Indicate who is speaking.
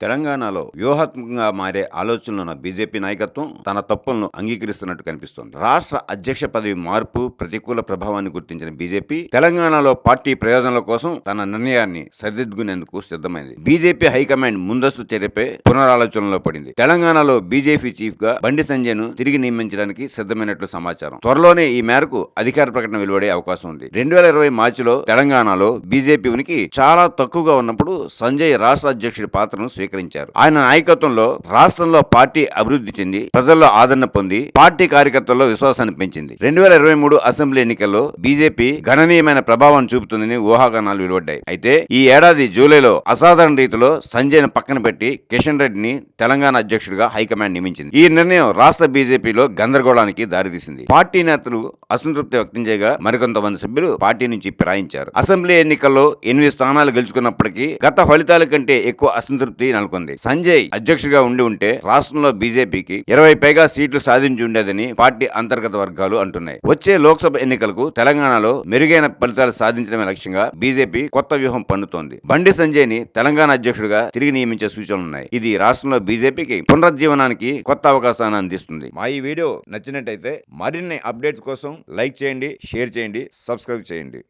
Speaker 1: తెలంగాణలో వ్యూహాత్మకంగా మారే ఆలోచనలు ఉన్న బీజేపీ నాయకత్వం తన తప్పులను అంగీకరిస్తున్నట్టు కనిపిస్తోంది. రాష్ట్ర అధ్యక్ష పదవి మార్పు ప్రతికూల ప్రభావాన్ని గుర్తించిన బీజేపీ తెలంగాణలో పార్టీ ప్రయోజనాల కోసం తన నిర్ణయాన్ని సరిదిద్దుకునేందుకు సిద్ధమైంది. బీజేపీ హైకమాండ్ ముందస్తు చర్యపై పునరాలోచనలో పడింది. తెలంగాణలో బీజేపీ చీఫ్గా బండి సంజయ్ను తిరిగి నియమించడానికి సిద్ధమైనట్లు సమాచారం. త్వరలోనే ఈ మేరకు అధికార ప్రకటన వెలువడే అవకాశం ఉంది. రెండు వేల ఇరవై మార్చిలో తెలంగాణలో బీజేపీ ఉనికి చాలా తక్కువగా ఉన్నప్పుడు సంజయ్ రాష్ట్ర అధ్యక్షుడి పాత్రను స్వీకరించారు. ఆయన నాయకత్వంలో రాష్ట్రంలో పార్టీ అభివృద్ధి చెంది ప్రజల్లో ఆదరణ పొంది పార్టీ కార్యకర్తల్లో విశ్వాసాన్ని పెంచింది. రెండు వేల ఇరవై మూడు అసెంబ్లీ ఎన్నికల్లో బీజేపీ గణనీయమైన ప్రభావం చూపుతుందని ఊహాగానాలు వెలువడ్డాయి. అయితే ఈ ఏడాది జూలైలో అసాధారణ రీతిలో సంజయ్ను పక్కన పెట్టి కిషన్ రెడ్డిని తెలంగాణ అధ్యక్షుడిగా హైకమాండ్ నియమించింది. ఈ నిర్ణయం రాష్ట్ర బీజేపీలో గందరగోళానికి దారితీసింది. పార్టీ నేతలు అసంతృప్తి వ్యక్తం చేయగా మరికొంతమంది సభ్యులు పార్టీ నుంచి ఫిరాయించారు. అసెంబ్లీ ఎన్నికల్లో ఎనిమిది స్థానాలు గెలుచుకున్నప్పటికీ గత ఫలితాల కంటే ఎక్కువ అసంతృప్తి నెలకొంది సంజయ్ అధ్యక్షుడిగా ఉండి ఉంటే రాష్ట్రంలో బీజేపీకి ఇరవై పైగా సీట్లు సాధించి ఉండేదని పార్టీ అంతర్గత వర్గాలు అంటున్నాయి. వచ్చే లోక్సభ ఎన్నికలకు తెలంగాణలో మెరుగైన ఫలితాలు సాధించడమే లక్ష్యంగా బీజేపీ కొత్త వ్యూహం పన్నుతోంది బండి సంజయ్ని తెలంగాణ అధ్యక్షుడిగా తిరిగి నియమించే సూచనలున్నాయి ఇది రాష్ట్రంలో బీజేపీకి పునరుజ్జీవనానికి కొత్త అవకాశాన్ని అందిస్తుంది. మా ఈ వీడియో నచ్చినట్టయితే మరిన్ని అప్డేట్స్ కోసం లైక్ చేయండి షేర్ చేయండి సబ్స్క్రైబ్ చేయండి.